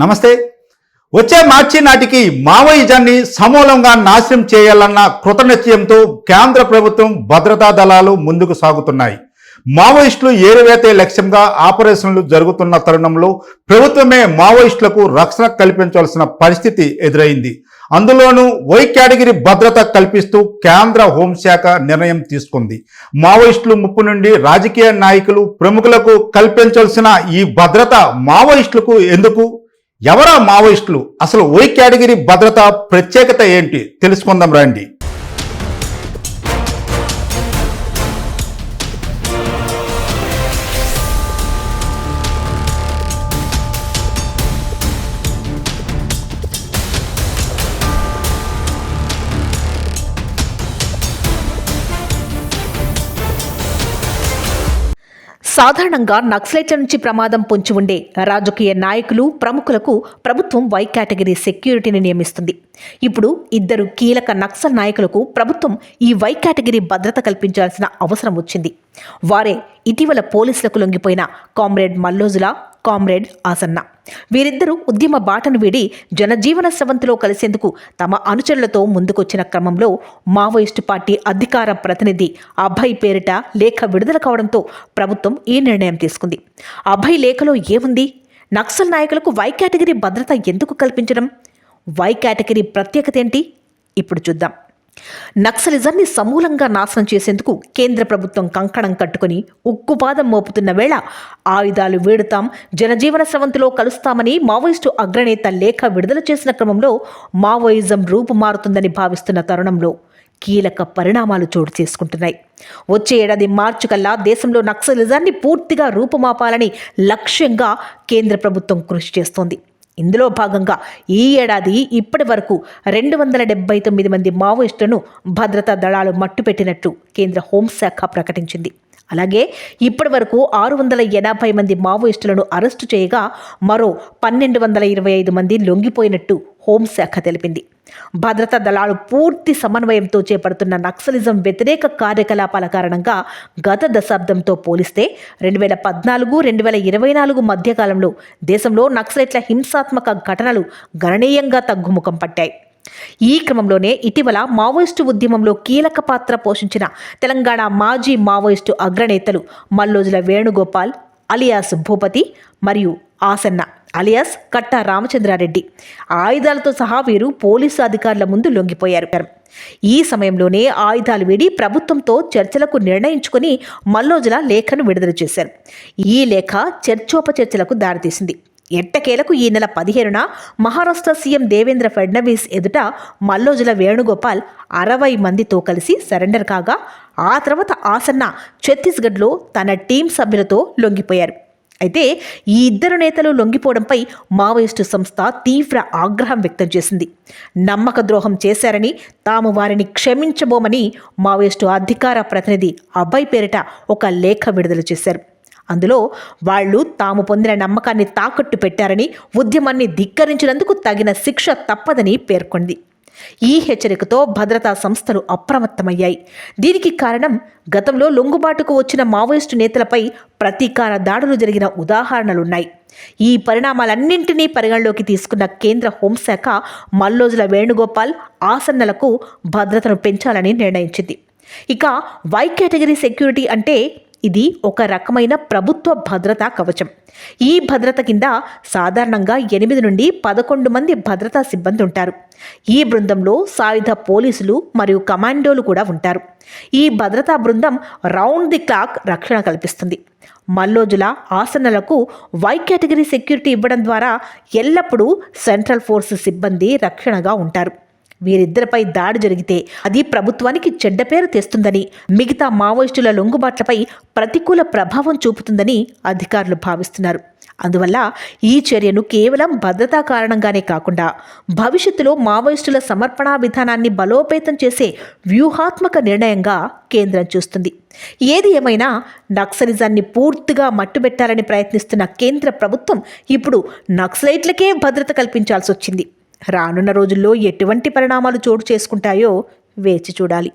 నమస్తే. వచ్చే మార్చి నాటికి మావోయిజాన్ని సమూలంగా నాశనం చేయాలన్న కృతనిశ్చయంతో కేంద్ర ప్రభుత్వం భద్రతా దళాలు ముందుకు సాగుతున్నాయి. మావోయిస్టులు ఏరువేతే లక్ష్యంగా ఆపరేషన్లు జరుగుతున్న తరుణంలో ప్రభుత్వమే మావోయిస్టులకు రక్షణ కల్పించాల్సిన పరిస్థితి ఎదురైంది. అందులోనూ వై కేటగిరీ భద్రత కల్పిస్తూ కేంద్ర హోంశాఖ నిర్ణయం తీసుకుంది. మావోయిస్టులు ముప్పు నుండి రాజకీయ నాయకులు ప్రముఖులకు కల్పించాల్సిన ఈ భద్రత మావోయిస్టులకు ఎందుకు? ఎవరా మావోయిస్టులు? అసలు ఓ కేటగిరీ భద్రత ప్రత్యేకత ఏంటి? తెలుసుకుందాం రండి. సాధారణంగా నక్సలైట్ల నుంచి ప్రమాదం పొంచి ఉండే రాజకీయ నాయకులు ప్రముఖులకు ప్రభుత్వం వై కేటగిరీ సెక్యూరిటీని నియమిస్తుంది. ఇప్పుడు ఇద్దరు కీలక నక్సల్ నాయకులకు ప్రభుత్వం ఈ వై కేటగిరీ భద్రత కల్పించాల్సిన అవసరం వచ్చింది. వారే ఇటీవల పోలీసులకు లొంగిపోయిన కామ్రేడ్ మల్లోజుల కామ్రేడ్ ఆసన్న. వీరిద్దరూ ఉద్యమ బాటను వీడి జనజీవన స్రవంతిలో కలిసేందుకు తమ అనుచరులతో ముందుకొచ్చిన క్రమంలో మావోయిస్టు పార్టీ అధికార ప్రతినిధి అభయ్ పేరిట లేఖ విడుదల కావడంతో ప్రభుత్వం ఈ నిర్ణయం తీసుకుంది. అభయ్ లేఖలో ఏముంది? నక్సల్ నాయకులకు వై కేటగిరీ భద్రత ఎందుకు కల్పించడం? వై కేటగిరీ ప్రత్యేకత ఏంటి? ఇప్పుడు చూద్దాం. నక్సలిజాన్ని సమూలంగా నాశనం చేసేందుకు కేంద్ర ప్రభుత్వం కంకణం కట్టుకుని ఉక్కుపాదం మోపుతున్న వేళ ఆయుధాలు వేడుతాం జనజీవన స్రవంతిలో కలుస్తామని మావోయిస్టు అగ్రనేత లేఖ విడుదల చేసిన క్రమంలో మావోయిజం రూపుమారుతుందని భావిస్తున్న తరుణంలో కీలక పరిణామాలు చోటు చేసుకుంటున్నాయి. వచ్చే ఏడాది మార్చి కల్లా దేశంలో నక్సలిజాన్ని పూర్తిగా రూపుమాపాలని లక్ష్యంగా కేంద్ర ప్రభుత్వం కృషి చేస్తోంది. ఇందులో భాగంగా ఈ ఏడాది ఇప్పటి వరకు రెండు వందల డెబ్బై తొమ్మిది మంది మావోయిస్టులను భద్రతా దళాలు మట్టుపెట్టినట్లు కేంద్ర హోంశాఖ ప్రకటించింది. అలాగే ఇప్పటి వరకు ఆరు వందల ఎనభై మంది మావోయిస్టులను అరెస్టు చేయగా మరో పన్నెండు వందల ఇరవై ఐదు మంది లొంగిపోయినట్టు హోంశాఖ తెలిపింది. భద్రతా దళాలు పూర్తి సమన్వయంతో చేపడుతున్న నక్సలిజం వ్యతిరేక కార్యకలాపాల కారణంగా గత దశాబ్దంతో పోలిస్తే రెండు వేల పద్నాలుగు రెండు వేల ఇరవై నాలుగు మధ్యకాలంలో దేశంలో నక్సలైట్ల హింసాత్మక ఘటనలు గణనీయంగా తగ్గుముఖం పట్టాయి. ఈ క్రమంలోనే ఇటీవల మావోయిస్టు ఉద్యమంలో కీలక పాత్ర పోషించిన తెలంగాణ మాజీ మావోయిస్టు అగ్రనేతలు మల్లోజుల వేణుగోపాల్ అలియాస్ భూపతి మరియు ఆసన్న అలియాస్ కట్టా రామచంద్రారెడ్డి. ఆయుధాలతో సహా వీరు పోలీసు అధికారుల ముందు లొంగిపోయారు. ఈ సమయంలోనే ఆయుధాలు వీడి ప్రభుత్వంతో చర్చలకు నిర్ణయించుకుని మల్లోజుల లేఖను విడుదల చేశారు. ఈ లేఖ చర్చోపచర్చలకు దారితీసింది. ఎట్టకేలకు ఈ నెల పదిహేనున మహారాష్ట్ర సీఎం దేవేంద్ర ఫడ్నవీస్ ఎదుట మల్లోజుల వేణుగోపాల్ అరవై మందితో కలిసి సరెండర్ కాగా ఆ తర్వాత ఆసన్న ఛత్తీస్గఢ్లో తన టీం సభ్యులతో లొంగిపోయారు. అయితే ఈ ఇద్దరు నేతలు లొంగిపోవడంపై మావోయిస్టు సంస్థ తీవ్ర ఆగ్రహం వ్యక్తం చేసింది. నమ్మక ద్రోహం చేశారని తాము వారిని క్షమించబోమని మావోయిస్టు అధికార ప్రతినిధి అభయ్ పేరిట ఒక లేఖ విడుదల చేశారు. అందులో వాళ్ళు తాము పొందిన నమ్మకాన్ని తాకట్టు పెట్టారని ఉద్యమాన్ని ధిక్కరించినందుకు తగిన శిక్ష తప్పదని పేర్కొంది. ఈ హెచ్చరికతో భద్రతా సంస్థలు అప్రమత్తమయ్యాయి. దీనికి కారణం గతంలో లొంగుబాటుకు వచ్చిన మావోయిస్టు నేతలపై ప్రతీకార దాడులు జరిగిన ఉదాహరణలున్నాయి. ఈ పరిణామాలన్నింటినీ పరిగణలోకి తీసుకున్న కేంద్ర హోంశాఖ మల్లోజుల వేణుగోపాల్ ఆసన్నలకు భద్రతను పెంచాలని నిర్ణయించింది. ఇక వై కేటగిరీ సెక్యూరిటీ అంటే ఇది ఒక రకమైన ప్రభుత్వ భద్రతా కవచం. ఈ భద్రత కింద సాధారణంగా ఎనిమిది నుండి పదకొండు మంది భద్రతా సిబ్బంది ఉంటారు ఈ బృందంలో సాయుధ పోలీసులు మరియు కమాండోలు కూడా ఉంటారు. ఈ భద్రతా బృందం రౌండ్ ది క్లాక్ రక్షణ కల్పిస్తుంది. మల్లోజుల ఆసనలకు వై కేటగిరీ సెక్యూరిటీ ఇవ్వడం ద్వారా ఎల్లప్పుడూ సెంట్రల్ ఫోర్స్ సిబ్బంది రక్షణగా ఉంటారు. వీరిద్దరిపై దాడి జరిగితే అది ప్రభుత్వానికి చెడ్డ పేరు తెస్తుందని మిగతా మావోయిస్టుల లొంగుబాట్లపై ప్రతికూల ప్రభావం చూపుతుందని అధికారులు భావిస్తున్నారు. అందువల్ల ఈ చర్యను కేవలం భద్రతా కారణంగానే కాకుండా భవిష్యత్తులో మావోయిస్టుల సమర్పణా విధానాన్ని బలోపేతం చేసే వ్యూహాత్మక నిర్ణయంగా కేంద్రం చూస్తుంది. ఏది ఏమైనా నక్సలిజాన్ని పూర్తిగా మట్టుబెట్టాలని ప్రయత్నిస్తున్న కేంద్ర ప్రభుత్వం ఇప్పుడు నక్సలైట్లకే భద్రత కల్పించాల్సి వచ్చింది రానున్న రోజుల్లో ఎటువంటి పరిణామాలు చోటు చేసుకుంటాయో వేచి చూడాలి.